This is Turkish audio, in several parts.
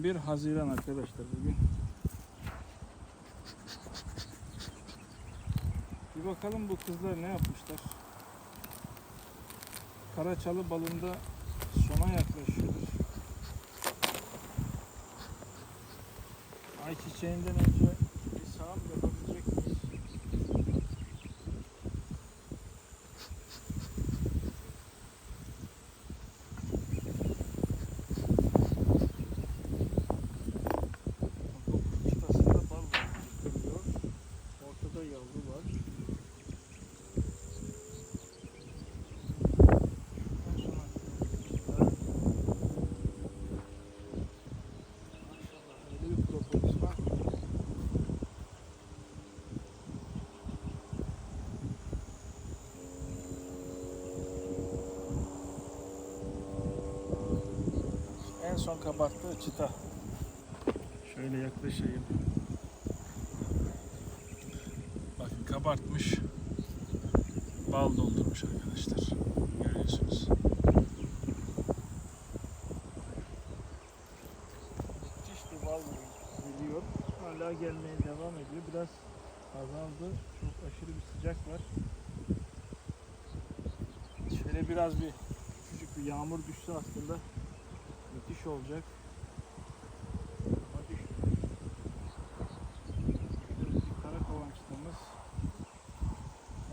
11 Haziran arkadaşlar bugün. Bir bakalım bu kızlar ne yapmışlar. Karaçalı balında sona yaklaşıyoruz. Ayçiçeğinden önce bir sağım yapabilecek miyiz? Çıtasında bal var. Kırıyor. Ortada yavru var. En son arkadaşlar. Maşallah öyle bir propolis var. ki. En son kabarttığı çıta. Şöyle yaklaşayım. Bakın kabartmış. Bal doldurmuş arkadaşlar. Görüyorsunuz. Müthiş bir bal geliyor. Hala gelmeye devam ediyor. Biraz azaldı. Çok aşırı bir sıcak var. Şöyle biraz bir küçücük bir yağmur düşse aslında olacak. Düştü. Şöyle bir kara kovançlığımız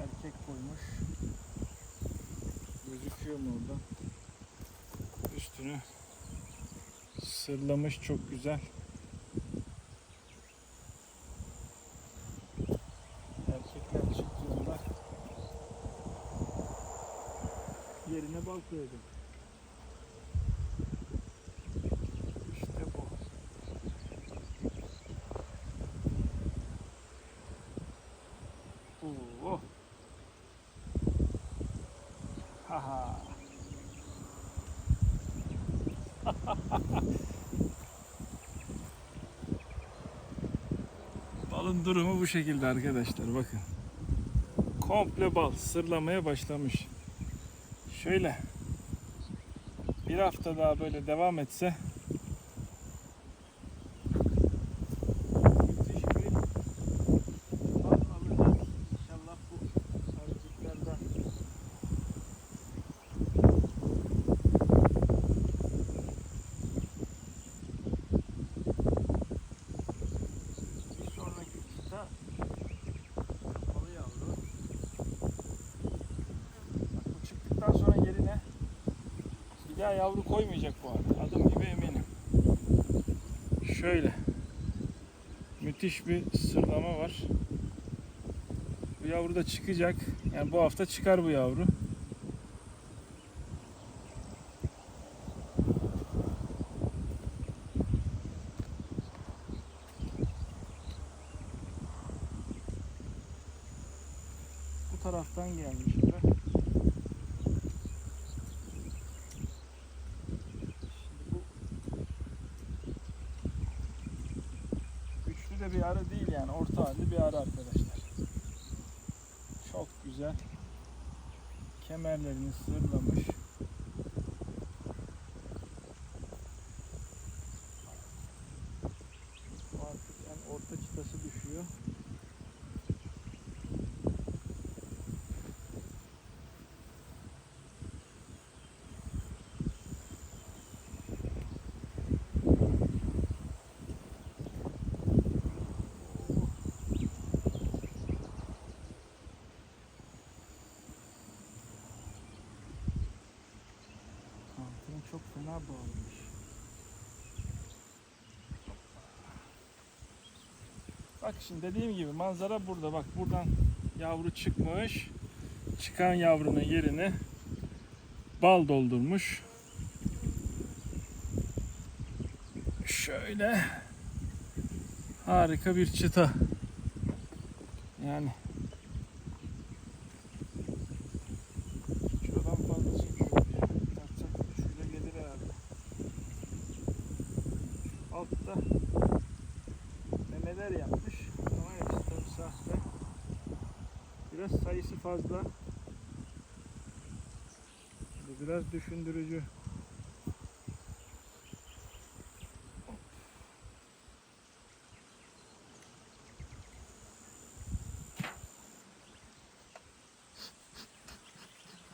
erkek koymuş. Gözüküyor mu orada? Üstünü sırlamış çok güzel. Durumu bu şekilde arkadaşlar bakın. Komple bal sırlamaya başlamış. Şöyle bir hafta daha böyle devam etse müthiş bir bal alacağız. İnşallah bu arıcıklardan. Bir sonraki çıta kapalı yavru. Bak bu çıktıktan sonra yerine bir daha yavru koymayacak bu arada. Adım gibi eminim. Şöyle. Müthiş bir sırlama var. Bu yavru da çıkacak. Yani bu hafta çıkar bu yavru. Bu taraftan gelmişler. Bu güçlü de bir arı değil yani orta halli bir arı arkadaşlar. Çok güzel. Kemerlerini sırlamış. Bu Artık en orta çıtası düşüyor. Fena bağlamış. Bak şimdi dediğim gibi manzara burada. Bak buradan yavru çıkmış. Çıkan yavrunun yerini bal doldurmuş. Şöyle harika bir çıta. Yani biraz bu biraz düşündürücü.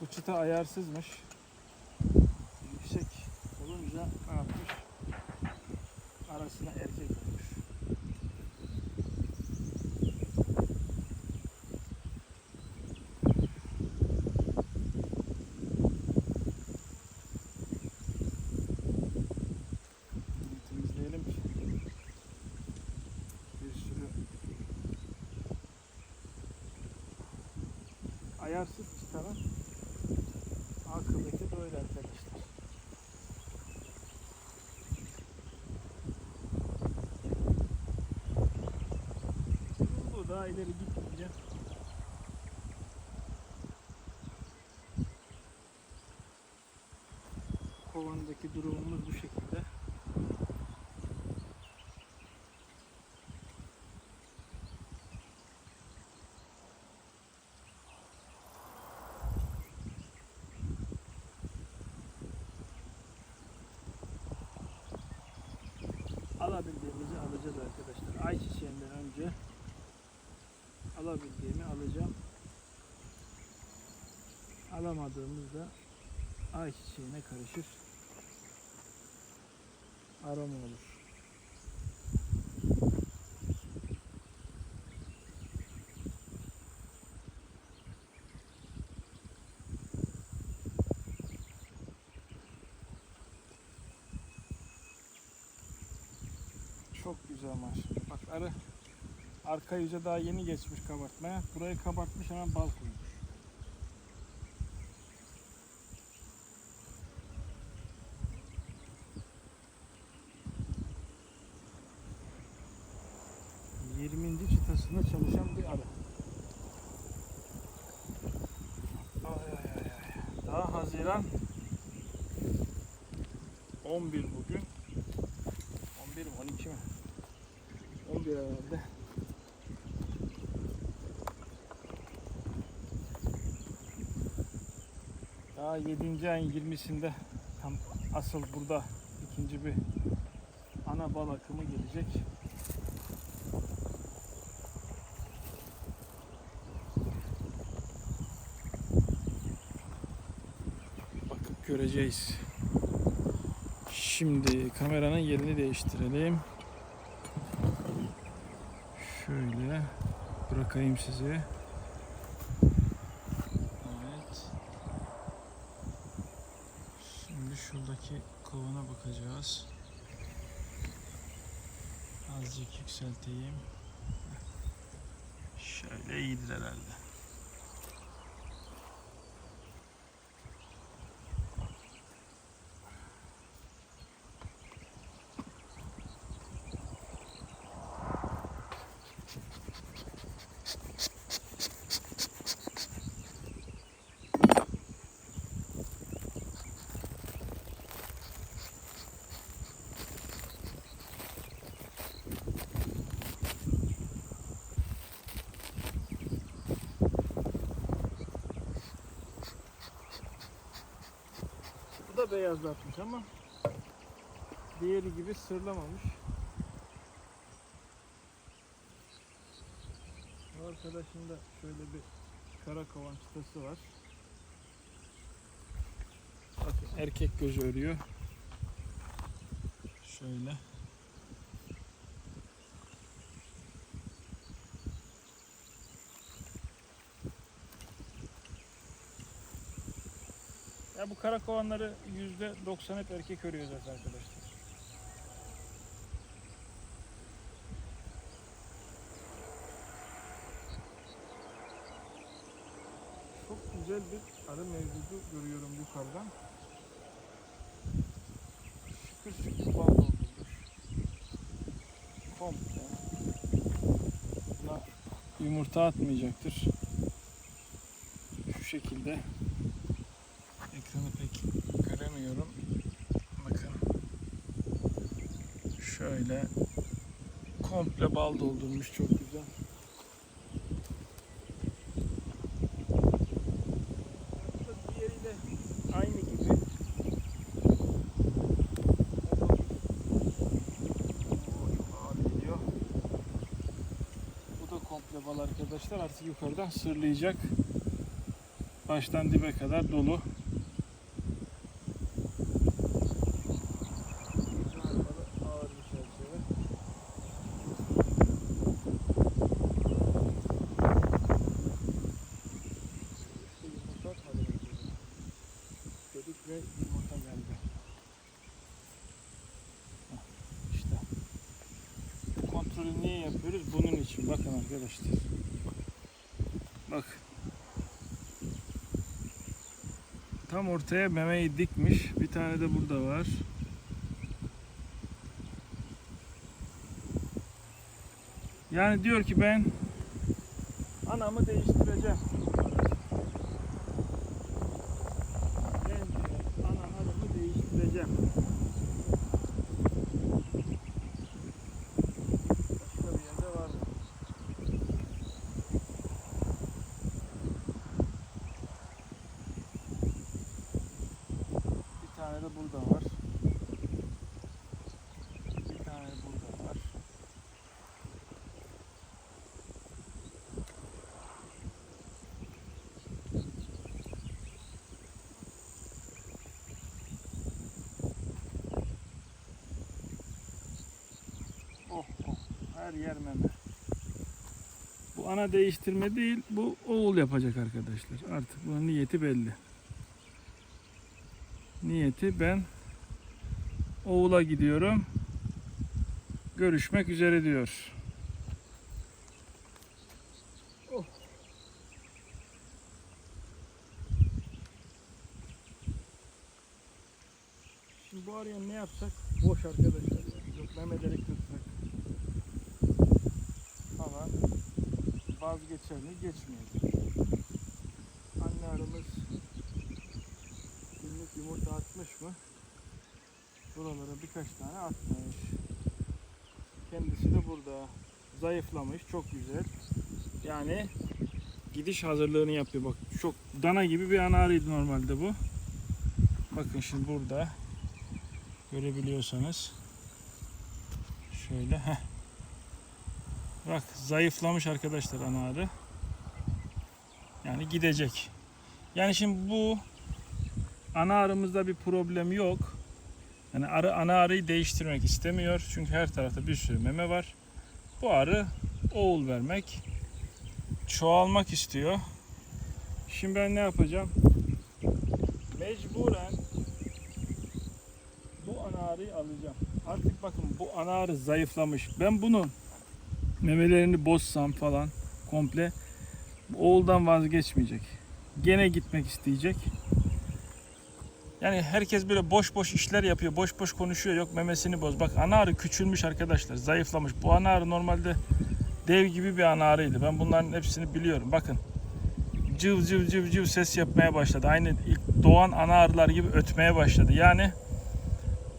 Bu çıta ayarsızmış. Yüksek olunca ne yapmış? Arasına erkek olmuş. Çıtanın akıbeti böyle arkadaşlar. Bu daha ileri gitmeyince kovandaki durumumuz bu şekilde. Alabildiğimizi alacağız arkadaşlar. Ayçiçeğinden önce alabildiğimi alacağım. Alamadığımızda ayçiçeğine karışır. Aroma olur. Çok güzel maşallah. Bak arı arka yüze daha yeni geçmiş kabartmaya. Burayı kabartmış hemen bal koymuş. Yirminci çıtasında çalışan bir arı. Ay ay ay. Daha Haziran 11 bugün. 11 mi 12 mi? 11 herhalde. Daha 7. ayın 20'sinde tam asıl burada ikinci bir ana bal akımı gelecek. Bakıp göreceğiz. Şimdi kameranın yerini değiştirelim. Şöyle bırakayım sizi. Evet. Şimdi şuradaki kovana bakacağız. Azıcık yükselteyim. Şöyle iyidir herhalde. Bu da beyazlatmış ama diğeri gibi sırlamamış. Arkadaşın da şöyle bir kara kovan çıtası var. Bakın erkek gözü örüyor. Şöyle. Ya bu kara kovanları yüzde doksan hep erkek örüyor zaten arkadaşlar. Çok güzel bir arı mevcudu görüyorum yukarıdan. Şükür şükür bal doldurmuş. Komple. Buna yumurta atmayacaktır. Şu şekilde ekranı pek göremiyorum. Bakın. Şöyle komple bal doldurmuş çok güzel. Aynı gibi. Bu da komple bal arkadaşlar. Artık yukarıdan sırlayacak. baştan dibe kadar dolu. Bu kontrolü niye yapıyoruz? Bunun için. Bakın arkadaşlar. Bak. Tam ortaya memeyi dikmiş. Bir tane de burada var. Yani diyor ki ben anamı değiştireceğim. Ben diyor, ana anamı değiştireceğim. Başka bir yerde var mı? Bir tane de burada var. Bir tane de burada var. Oh oh her yer meme. Bu ana değiştirme değil, bu oğul yapacak arkadaşlar. Artık bunun niyeti belli. Niyeti ben oğula gidiyorum. Görüşmek üzere diyor. Oh. Şimdi bu araya ne yapsak? Boş arkadaşlar. Yok memeleri kırsak. Ama vazgeçer mi? Geçmeyecek. Anne arımız günlük yumurta atmış mı? Buralara birkaç tane atmış. Kendisi de burada. Zayıflamış. Çok güzel. Yani gidiş hazırlığını yapıyor. Bak çok dana gibi bir anarıydı normalde bu. Bakın şimdi burada görebiliyorsanız şöyle heh. Bak zayıflamış arkadaşlar anarı. Yani gidecek. Yani şimdi bu ana arımızda bir problem yok. Yani arı ana arıyı değiştirmek istemiyor. Çünkü her tarafta bir sürü meme var. Bu arı oğul vermek, çoğalmak istiyor. Şimdi ben ne yapacağım? Mecburen bu ana arıyı alacağım. Artık bakın bu ana arı zayıflamış. Ben bunu memelerini bozsam falan komple oğuldan vazgeçmeyecek. Gene gitmek isteyecek. Yani herkes böyle boş boş işler yapıyor, boş boş konuşuyor. Yok memesini boz. Bak ana arı küçülmüş arkadaşlar, zayıflamış. Bu ana arı normalde dev gibi bir ana arıydı. Ben bunların hepsini biliyorum. Bakın cıv cıv cıv cıv ses yapmaya başladı. Aynı ilk doğan ana arılar gibi ötmeye başladı. Yani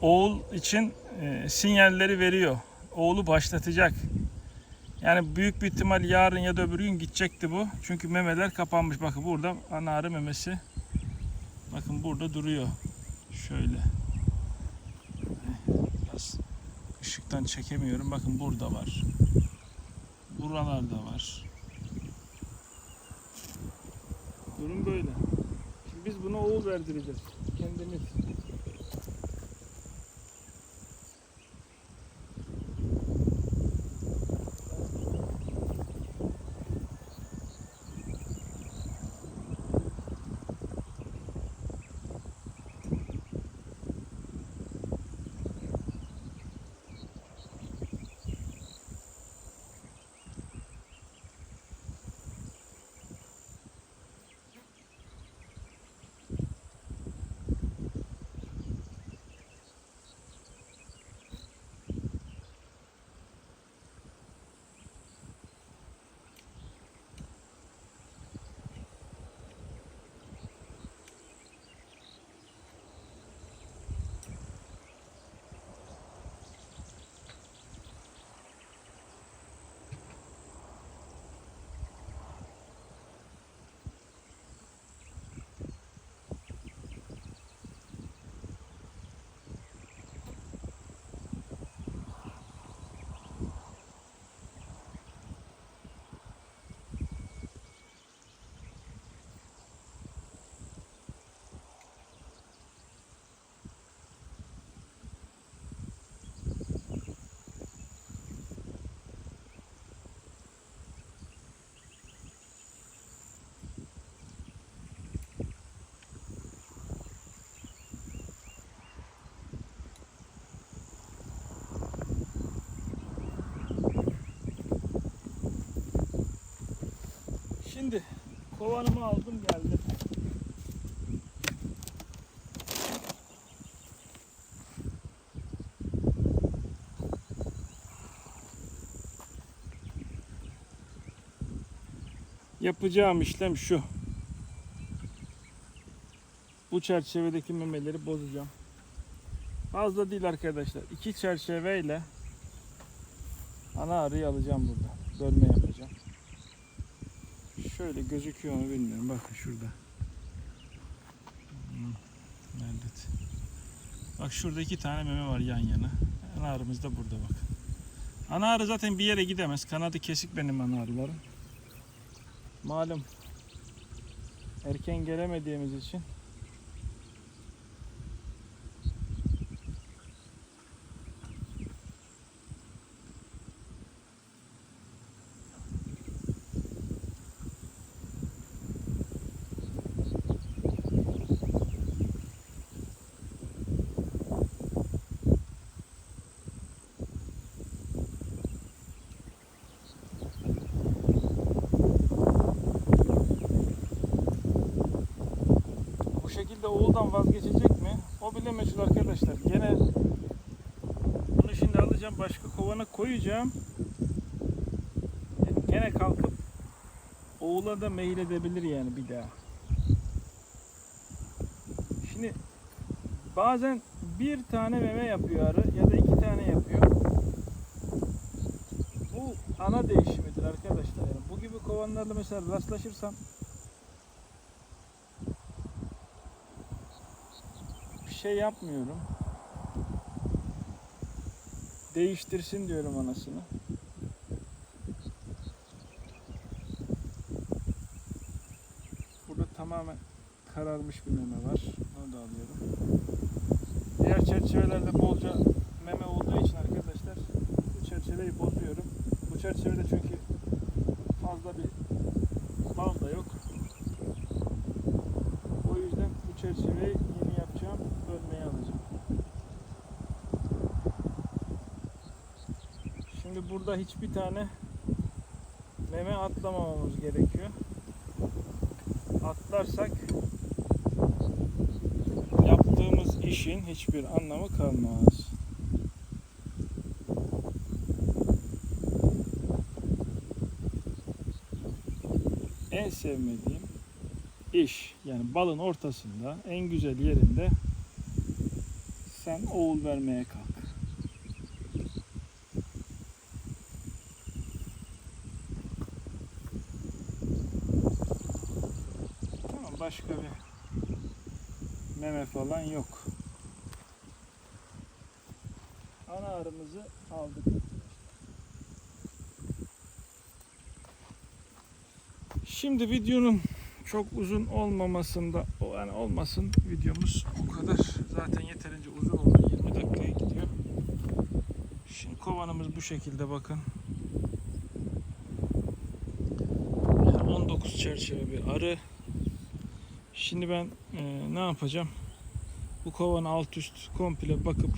oğul için e, sinyalleri veriyor. Oğlu başlatacak. Yani büyük bir ihtimal yarın ya da öbür gün gidecekti bu. Çünkü memeler kapanmış. Bakın burada ana memesi. Bakın burada duruyor. Şöyle. Biraz ışıktan çekemiyorum. Bakın burada var. Buralarda var. Durum böyle. Şimdi biz buna oğul verdireceğiz. Kendimiz. Şimdi kovanımı aldım geldim. Yapacağım işlem şu. Bu çerçevedeki memeleri bozacağım. Fazla değil arkadaşlar. İki çerçeveyle ana arıyı alacağım burada. Bölme yapacağım. Şöyle gözüküyor mu bilmiyorum. Bakın şurada. Nerede? Bak şurada iki tane meme var yan yana. Ana arımız da burada bak. Ana arı zaten bir yere gidemez. Kanadı kesik benim ana arılarım. Malum erken gelemediğimiz için bu şekilde oğuldan vazgeçecek mi? O bile meçhul arkadaşlar. Gene bunu şimdi alacağım başka kovana koyacağım. Gene kalkıp oğula da meyil edebilir yani bir daha. Şimdi bazen bir tane meme yapıyor arı ya da iki tane yapıyor. Bu ana değişimidir arkadaşlar. Yani bu gibi kovanlarla mesela rastlaşırsam şey yapmıyorum. Değiştirsin diyorum anasını. Burada tamamen kararmış bir meme var. Onu da alıyorum. Diğer çerçevelerde bolca meme olduğu için arkadaşlar bu çerçeveyi bozuyorum. Bu çerçevede çünkü fazla bir bal da yok. O yüzden bu çerçeveyi yeni yapacağım, bölmeye alacağım. Şimdi burada hiçbir tane meme atlamamamız gerekiyor. Atlarsak yaptığımız işin hiçbir anlamı kalmaz. En sevmediğim iş yani balın ortasında en güzel yerinde sen oğul vermeye kalk. Başka bir meme falan yok. Ana arımızı aldık. Şimdi videonun çok uzun olmamasında o yani olmasın videomuz o kadar zaten yeterince uzun oldu 20 dakikaya gidiyor. Şimdi kovanımız bu şekilde bakın. Yani 19 çerçeve bir arı. Şimdi ben e, ne yapacağım? Bu kovanı alt üst komple bakıp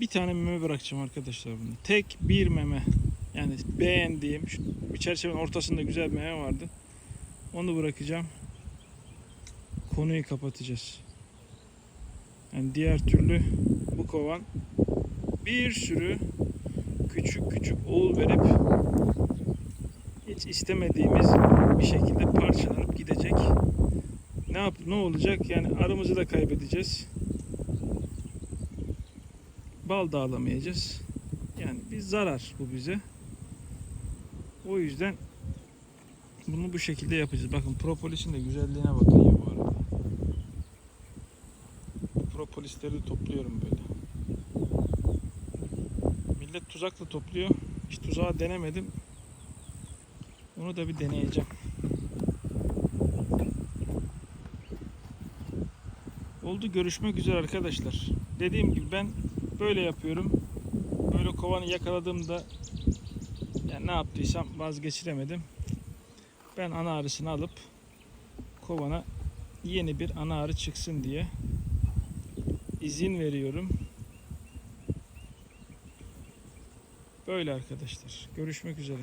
bir tane meme bırakacağım arkadaşlar bunu. Tek bir meme. Yani beğendiğim şu bir çerçevenin ortasında güzel bir meme vardı. Onu bırakacağım. Konuyu kapatacağız. Yani diğer türlü bu kovan bir sürü küçük küçük oğul verip hiç istemediğimiz bir şekilde parçalanıp gidecek. Ne yap ne olacak? Yani arımızı da kaybedeceğiz. Bal da alamayacağız. Yani bir zarar bu bize. O yüzden bunu bu şekilde yapacağız. Bakın propolisin de güzelliğine bakın ya bu arada. Propolisleri topluyorum böyle. Millet tuzakla topluyor. Hiç tuzağa denemedim. Onu da bir deneyeceğim. Oldu görüşmek üzere arkadaşlar. Dediğim gibi ben böyle yapıyorum. Böyle kovanı yakaladığımda yani ne yaptıysam vazgeçiremedim. Ben ana arısını alıp kovana yeni bir ana arı çıksın diye izin veriyorum. Böyle arkadaşlar. Görüşmek üzere.